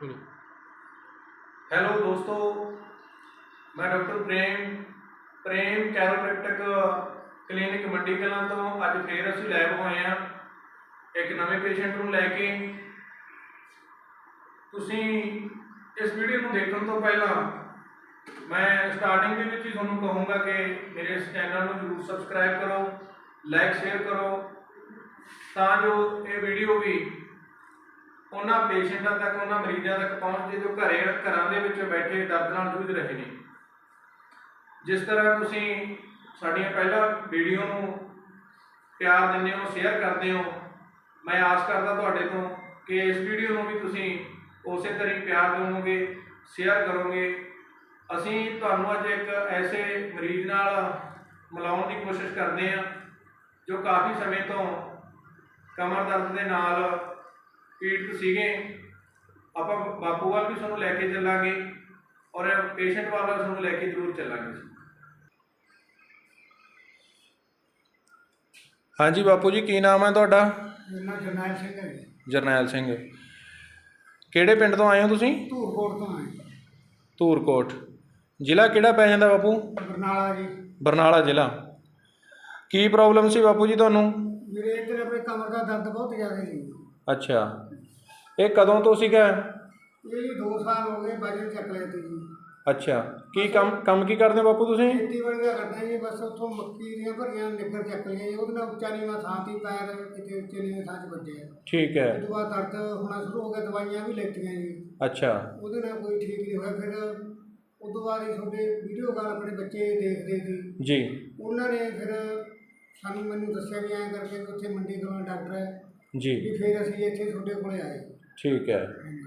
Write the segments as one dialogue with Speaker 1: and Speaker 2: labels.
Speaker 1: ਚਲੋ
Speaker 2: ਹੈਲੋ ਦੋਸਤੋ, ਮੈਂ doctor Prem Prem chiropractic clinic Mandi Kalan ਤੋਂ ਅੱਜ ਫੇਰ ਅਸੀਂ ਲੈਬ ਹੋਏ ਹਾਂ। ਇੱਕ ਨਵੇਂ ਪੇਸ਼ੈਂਟ ਨੂੰ ਲੈ ਕੇ। ਤੁਸੀਂ ਇਸ ਵੀਡੀਓ ਨੂੰ ਦੇਖਣ ਤੋਂ ਪਹਿਲਾਂ ਮੈਂ ਸਟਾਰਟਿੰਗ ਦੇ ਵਿੱਚ ਹੀ ਤੁਹਾਨੂੰ ਕਹੂੰਗਾ ਕਿ ਮੇਰੇ ਇਸ ਚੈਨਲ ਨੂੰ ਜਰੂਰ ਸਬਸਕ੍ਰਾਈਬ ਕਰੋ ਲਾਈਕ ਸ਼ੇਅਰ ਕਰੋ, ਤਾਂ ਜੋ ਇਹ ਵੀਡੀਓ ਵੀ ਉਹਨਾਂ ਪੇਸ਼ੈਂਟਾਂ ਤੱਕ, ਉਹਨਾਂ ਮਰੀਜ਼ਾਂ ਤੱਕ ਪਹੁੰਚਦੇ, ਜੋ ਘਰੇ, ਘਰਾਂ ਦੇ ਵਿੱਚ ਬੈਠੇ ਦਰਦ ਨਾਲ ਜੂਝ ਰਹੇ ਨੇ। ਜਿਸ ਤਰ੍ਹਾਂ ਤੁਸੀਂ ਸਾਡੀਆਂ ਪਹਿਲਾਂ ਵੀਡੀਓ ਨੂੰ ਪਿਆਰ ਦਿੰਦੇ ਹੋ ਸ਼ੇਅਰ ਕਰਦੇ ਹੋ, ਮੈਂ ਆਸ ਕਰਦਾ ਤੁਹਾਡੇ ਤੋਂ ਕਿ ਇਸ ਵੀਡੀਓ ਨੂੰ ਵੀ ਤੁਸੀਂ ਉਸੇ ਤਰ੍ਹਾਂ ਹੀ ਪਿਆਰ ਦਿਓਗੇ ਸ਼ੇਅਰ ਕਰੋਗੇ। ਅਸੀਂ ਤੁਹਾਨੂੰ ਅੱਜ ਇੱਕ ਐਸੇ ਮਰੀਜ਼ ਨਾਲ ਮਿਲਾਉਣ ਦੀ ਕੋਸ਼ਿਸ਼ ਕਰਦੇ ਹਾਂ, ਜੋ ਕਾਫੀ ਸਮੇਂ ਤੋਂ ਕਮਰ ਦਰਦ ਦੇ ਨਾਲ ਪੀੜਤ ਸੀਗੇ ਆਪਾਂ ਬਾਪੂ ਵੱਲ ਵੀ ਤੁਹਾਨੂੰ ਲੈ ਕੇ ਚੱਲਾਂਗੇ ਔਰ ਪੇਸ਼ੈਂਟ ਵੱਲ ਤੁਹਾਨੂੰ ਲੈ ਕੇ ਜ਼ਰੂਰ ਚੱਲਾਂਗੇ ਹਾਂਜੀ ਬਾਪੂ ਜੀ ਕੀ ਨਾਮ ਹੈ ਤੁਹਾਡਾ?
Speaker 3: ਮੇਰਾ ਨਾਮ ਜਰਨੈਲ ਸਿੰਘ ਹੈ ਜੀ।
Speaker 2: ਜਰਨੈਲ ਸਿੰਘ। ਕਿਹੜੇ ਪਿੰਡ ਤੋਂ ਆਏ ਹੋ ਤੁਸੀਂ?
Speaker 3: ਧੂਰਕੋਟ ਤੋਂ ਆਏ।
Speaker 2: ਧੂਰਕੋਟ। ਜ਼ਿਲ੍ਹਾ ਕਿਹੜਾ ਪੈ ਜਾਂਦਾ ਬਾਪੂ?
Speaker 3: ਬਰਨਾਲਾ ਜੀ।
Speaker 2: ਬਰਨਾਲਾ ਜ਼ਿਲ੍ਹਾ। ਕੀ ਪ੍ਰੋਬਲਮ ਸੀ ਬਾਪੂ ਜੀ ਤੁਹਾਨੂੰ?
Speaker 3: ਮੇਰੇ ਇੱਧਰ ਆਪਣੇ ਕਮਰ ਦਾ ਦਰਦ ਬਹੁਤ ਜ਼ਿਆਦਾ ਜੀ।
Speaker 2: ਅੱਛਾ। ਇਹ ਕਦੋਂ ਤੋਂ ਸੀਗਾ?
Speaker 3: ਇਹ ਜੀ 2 ਸਾਲ ਹੋ ਗਏ ਵਜਨ ਚੱਕ ਲਿਆ ਤੇ ਜੀ
Speaker 2: ਅੱਛਾ। ਕੀ ਕੰਮ ਕੰਮ ਕੀ ਕਰਦੇ ਹੋ ਬਾਪੂ ਤੁਸੀਂ?
Speaker 3: ਖੇਤੀਬਾੜੀ ਦਾ ਕਰਦਾ ਜੀ ਬਸ ਉੱਥੋਂ ਮੱਕੀ ਦੀਆਂ ਭਰੀਆਂ ਨਿੱਕਰ ਚੱਕ ਲਈਆਂ ਜੀ ਉਹਦੇ ਨਾਲ ਉੱਚਾ ਨੀਵਾਂ ਥਾਂ ਤੇ ਪੈਰ ਕਿਤੇ ਉੱਚੇ ਨੀਵੇਂ ਥਾਂ 'ਚ
Speaker 2: ਠੀਕ ਹੈ।
Speaker 3: ਉਸ ਤੋਂ ਬਾਅਦ ਦਰਦ ਹੋਣਾ ਸ਼ੁਰੂ ਹੋ ਗਿਆ ਦਵਾਈਆਂ ਵੀ ਲੈਤੀਆਂ ਜੀ।
Speaker 2: ਅੱਛਾ।
Speaker 3: ਉਹਦੇ ਨਾਲ ਕੋਈ ਠੀਕ ਨਹੀਂ ਹੋਇਆ ਫਿਰ ਉਸ ਤੋਂ ਬਾਅਦ ਹੀ ਤੁਹਾਡੇ ਵੀਡੀਓ ਕਾਲ ਆਪਣੇ ਬੱਚੇ ਦੇਖਦੇ ਸੀ।
Speaker 2: ਜੀ।
Speaker 3: ਉਹਨਾਂ ਨੇ ਫਿਰ ਸਾਨੂੰ ਮੈਨੂੰ ਦੱਸਿਆ ਵੀ ਐਂ ਕਰਕੇ ਉੱਥੇ ਮੰਡੀ ਕੋਲ ਡਾਕਟਰ ਹੈ
Speaker 2: ਜੀ।
Speaker 3: ਵੀ ਫਿਰ ਅਸੀਂ ਇੱਥੇ ਤੁਹਾਡੇ ਕੋਲੇ ਆਏ
Speaker 2: ਠੀਕ ਹੈ।
Speaker 3: ਹਾਂਜੀ।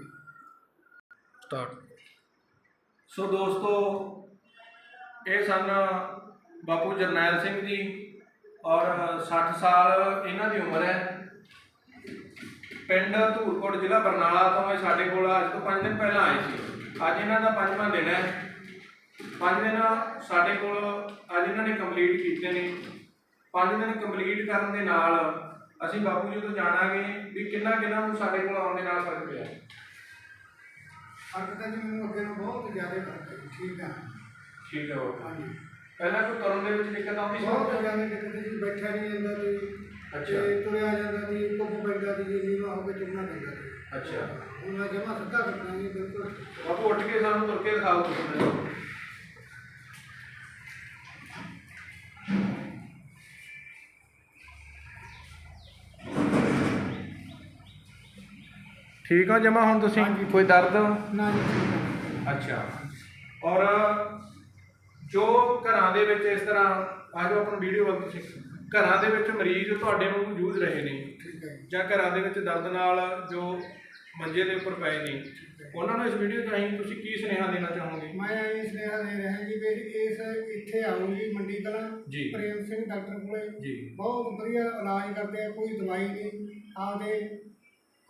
Speaker 1: ਸਟਾਰਟ
Speaker 2: ਸੋ ਦੋਸਤੋ ਇਹ ਸਨ ਬਾਪੂ ਜਰਨੈਲ ਸਿੰਘ ਜੀ ਔਰ 60 ਸਾਲ ਇਹਨਾਂ ਦੀ ਉਮਰ ਹੈ। ਪਿੰਡ ਧੂਰਕੋਟ ਜ਼ਿਲ੍ਹਾ ਬਰਨਾਲਾ ਤੋਂ ਇਹ ਸਾਡੇ ਕੋਲ ਅੱਜ ਤੋਂ 5 ਦਿਨ ਪਹਿਲਾਂ ਆਏ ਸੀ। ਅੱਜ ਇਹਨਾਂ ਦਾ ਪੰਜਵਾਂ ਦਿਨ ਹੈ। ਪੰਜ ਦਿਨ ਸਾਡੇ ਕੋਲ ਅੱਜ ਇਹਨਾਂ ਨੇ ਕੰਪਲੀਟ ਕੀਤੇ ਨੇ। ਪੰਜ ਦਿਨ ਕੰਪਲੀਟ ਕਰਨ ਦੇ ਨਾਲ ਅਸੀਂ ਬਾਪੂ ਜੀ ਤੋਂ ਜਾਣਾਂਗੇ ਵੀ ਕਿੰਨਾ ਕਿੰਨਾ ਨੂੰ ਸਾਡੇ ਕੋਲ ਆਉਣ ਦੇ ਨਾਲ ਫ਼ਰਕ ਪਿਆ।
Speaker 3: ਅੱਜ ਤਾਂ ਜੀ ਮੈਨੂੰ ਅੱਗੇ ਨੂੰ ਬਹੁਤ ਜ਼ਿਆਦਾ ਫ਼ਰਕ ਹੈ ਠੀਕ ਆ
Speaker 2: ਠੀਕ ਹੈ ਬਾਪੂ।
Speaker 3: ਹਾਂਜੀ।
Speaker 2: ਪਹਿਲਾਂ ਕੋਈ ਤੁਰਨ ਦੇ ਵਿੱਚ ਦਿੱਕਤ ਆਉਂਦੀ ਸੀ?
Speaker 3: ਬਹੁਤ ਜ਼ਿਆਦਾ ਦਿੱਕਤ ਸੀ ਬੈਠਾ ਨਹੀਂ ਜਾਂਦਾ ਸੀ
Speaker 2: ਅੱਛਾ।
Speaker 3: ਤੇ ਤੁਰਿਆ ਜਾਂਦਾ ਸੀ ਕੁੱਪ ਪੈਂਦਾ ਸੀ ਜੀ ਨੀਵਾਂ ਹੋ ਕੇ ਤੁਰਨਾ ਪੈਂਦਾ
Speaker 2: ਅੱਛਾ।
Speaker 3: ਹੁਣ ਮੈਂ ਜਮਾ ਸਿੱਧਾ ਕਰਦਾ ਜੀ ਬਿਲਕੁਲ।
Speaker 2: ਬਾਪੂ ਉੱਠ ਕੇ ਸਾਨੂੰ ਤੁਰ ਕੇ ਦਿਖਾਓ ਤੁਸੀਂ। ਮੈਨੂੰ ਠੀਕ ਹੋ ਜਮਾ ਹੁਣ ਤੁਸੀਂ?
Speaker 3: ਹਾਂਜੀ।
Speaker 2: ਕੋਈ ਦਰਦ?
Speaker 3: ਨਾ ਜੀ ਠੀਕ ਆ।
Speaker 2: ਅੱਛਾ। ਔਰ ਜੋ ਘਰਾਂ ਦੇ ਵਿੱਚ ਇਸ ਤਰ੍ਹਾਂ ਆਜੋ ਆਪਣੀ ਵੀਡੀਓ ਵੱਲ ਤੁਸੀਂ ਘਰਾਂ ਦੇ ਵਿੱਚ ਮਰੀਜ਼ ਤੁਹਾਡੇ ਨੂੰ ਜੂਝ ਰਹੇ ਨੇ।
Speaker 3: ਠੀਕ ਹੈ ਜੀ।
Speaker 2: ਜਾਂ ਘਰਾਂ ਦੇ ਵਿੱਚ ਦਰਦ ਨਾਲ ਜੋ ਮੰਜੇ ਦੇ ਉੱਪਰ ਪਏ ਨੇ। ਉਹਨਾਂ ਨੂੰ ਇਸ ਵੀਡੀਓ ਰਾਹੀਂ ਤੁਸੀਂ ਕੀ ਸੁਨੇਹਾ ਦੇਣਾ ਚਾਹੋਗੇ?
Speaker 3: ਮੈਂ ਇਹ ਸੁਨੇਹਾ ਦੇ ਰਿਹਾ ਜੀ ਵੀ ਇਸ ਇੱਥੇ ਆਓ ਜੀ ਮੰਡੀ ਕਲਾਂ
Speaker 2: ਜੀ।
Speaker 3: ਪ੍ਰੇਮ ਸਿੰਘ ਡਾਕਟਰ ਕੋਲੇ।
Speaker 2: ਜੀ।
Speaker 3: ਬਹੁਤ ਵਧੀਆ ਇਲਾਜ ਕਰਦੇ ਆ ਕੋਈ ਦਵਾਈ ਨਹੀਂ। ਆਪਦੇ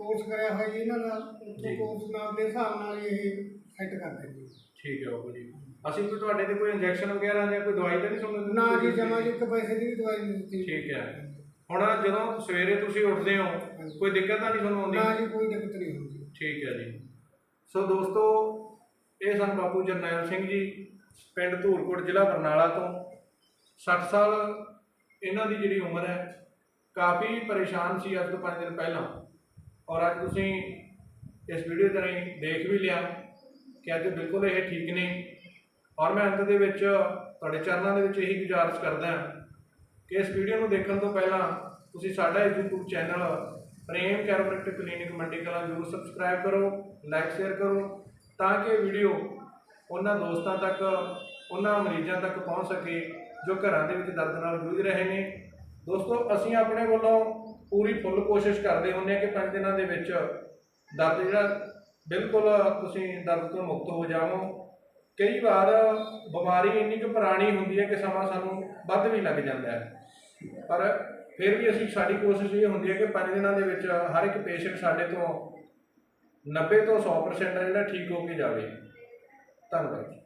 Speaker 3: ਕੋਰਸ ਕਰਿਆ ਹੋਇਆ ਜੀ ਇਹਨਾਂ
Speaker 2: ਜੀ।
Speaker 3: ਉੱਥੋਂ ਕੋਰਸ ਨਾਲ ਦੇ ਹਿਸਾਬ ਨਾਲ ਹੀ ਇਹ ਸੈੱਟ ਕਰਦੇ ਜੀ।
Speaker 2: ਠੀਕ ਹੈ ਬਾਬੂ ਜੀ। ਅਸੀਂ ਕੋਈ ਤੁਹਾਡੇ ਤੇ ਕੋਈ ਇੰਜੈਕਸ਼ਨ ਵਗੈਰਾ ਜਾਂ ਕੋਈ ਦਵਾਈ ਤਾਂ ਨਹੀਂ ਦਿੱਤੀ?
Speaker 3: ਨਾ ਜੀ ਜਮਾ ਜੀ ਇੱਕ ਪੈਸੇ ਦੀ ਵੀ ਦਵਾਈ ਨਹੀਂ ਦਿੱਤੀ।
Speaker 2: ਠੀਕ ਹੈ। ਹੁਣ ਜਦੋਂ ਸਵੇਰੇ ਤੁਸੀਂ ਉੱਠਦੇ ਹੋ ਕੋਈ ਦਿੱਕਤ ਤਾਂ ਨਹੀਂ ਤੁਹਾਨੂੰ ਆਉਂਦੀ?
Speaker 3: ਨਾ ਜੀ ਕੋਈ ਦਿੱਕਤ ਨਹੀਂ ਹੁੰਦੀ
Speaker 2: ਠੀਕ ਹੈ ਜੀ। ਸੋ ਦੋਸਤੋ ਇਹ ਸਨ ਬਾਪੂ ਜਰਨੈਲ ਸਿੰਘ ਜੀ ਪਿੰਡ ਧੂਰਕੋਟ ਜ਼ਿਲ੍ਹਾ ਬਰਨਾਲਾ ਤੋਂ। 60 ਸਾਲ ਇਹਨਾਂ ਦੀ ਜਿਹੜੀ ਉਮਰ ਹੈ ਕਾਫੀ ਪਰੇਸ਼ਾਨ ਸੀ ਅੱਜ ਤੋਂ 5 ਦਿਨ ਪਹਿਲਾਂ। ਔਰ ਅੱਜ ਤੁਸੀਂ ਇਸ ਵੀਡੀਓ ਦੇ ਰਾਹੀਂ, ਦੇਖ ਵੀ ਲਿਆ ਕਿ ਅੱਜ ਬਿਲਕੁਲ ਇਹ ਠੀਕ ਨੇ ਔਰ ਮੈਂ ਅੰਤ ਦੇ ਵਿੱਚ ਤੁਹਾਡੇ ਚਰਨਾਂ ਦੇ ਵਿੱਚ ਇਹੀ ਗੁਜ਼ਾਰਿਸ਼ ਕਰਦਾ ਕਿ ਇਸ ਵੀਡੀਓ ਨੂੰ ਦੇਖਣ ਤੋਂ ਪਹਿਲਾਂ ਤੁਸੀਂ ਸਾਡਾ YouTube channel Prem chiropractic clinic Mandi Kalan ਜ਼ਰੂਰ ਸਬਸਕ੍ਰਾਈਬ ਕਰੋ ਲਾਈਕ ਸ਼ੇਅਰ ਕਰੋ, ਤਾਂ ਕਿ ਵੀਡੀਓ ਉਹਨਾਂ ਦੋਸਤਾਂ ਤੱਕ, ਉਹਨਾਂ ਮਰੀਜ਼ਾਂ ਤੱਕ ਪਹੁੰਚ ਸਕੇ ਜੋ ਘਰਾਂ ਦੇ ਵਿੱਚ ਦਰਦ ਨਾਲ ਜੂਝ ਰਹੇ ਨੇ। ਦੋਸਤੋ, ਅਸੀਂ ਆਪਣੇ ਵੱਲੋਂ ਪੂਰੀ ਫੁੱਲ ਕੋਸ਼ਿਸ਼ ਕਰਦੇ ਹੁੰਦੇ ਹਾਂ ਕਿ ਪੰਜ ਦਿਨਾਂ ਦੇ ਵਿੱਚ ਦਰਦ ਜਿਹੜਾ ਬਿਲਕੁਲ ਤੁਸੀਂ ਦਰਦ ਤੋਂ ਮੁਕਤ ਹੋ ਜਾਵੋ। ਕਈ ਵਾਰ ਬਿਮਾਰੀ ਇੰਨੀ ਕੁ ਪੁਰਾਣੀ ਹੁੰਦੀ ਹੈ ਕਿ ਸਮਾਂ ਸਾਨੂੰ ਵੱਧ ਵੀ ਲੱਗ ਜਾਂਦਾ ਹੈ। ਪਰ ਫਿਰ ਵੀ ਅਸੀਂ ਸਾਡੀ ਕੋਸ਼ਿਸ਼ ਇਹ ਹੁੰਦੀ ਹੈ ਕਿ ਪੰਜ ਦਿਨਾਂ ਦੇ ਵਿੱਚ ਹਰ ਇੱਕ ਪੇਸ਼ੈਂਟ ਸਾਡੇ ਤੋਂ 90 ਤੋਂ 100% ਜਿਹੜਾ ਠੀਕ ਹੋ ਕੇ ਜਾਵੇ। ਧੰਨਵਾਦ ਜੀ।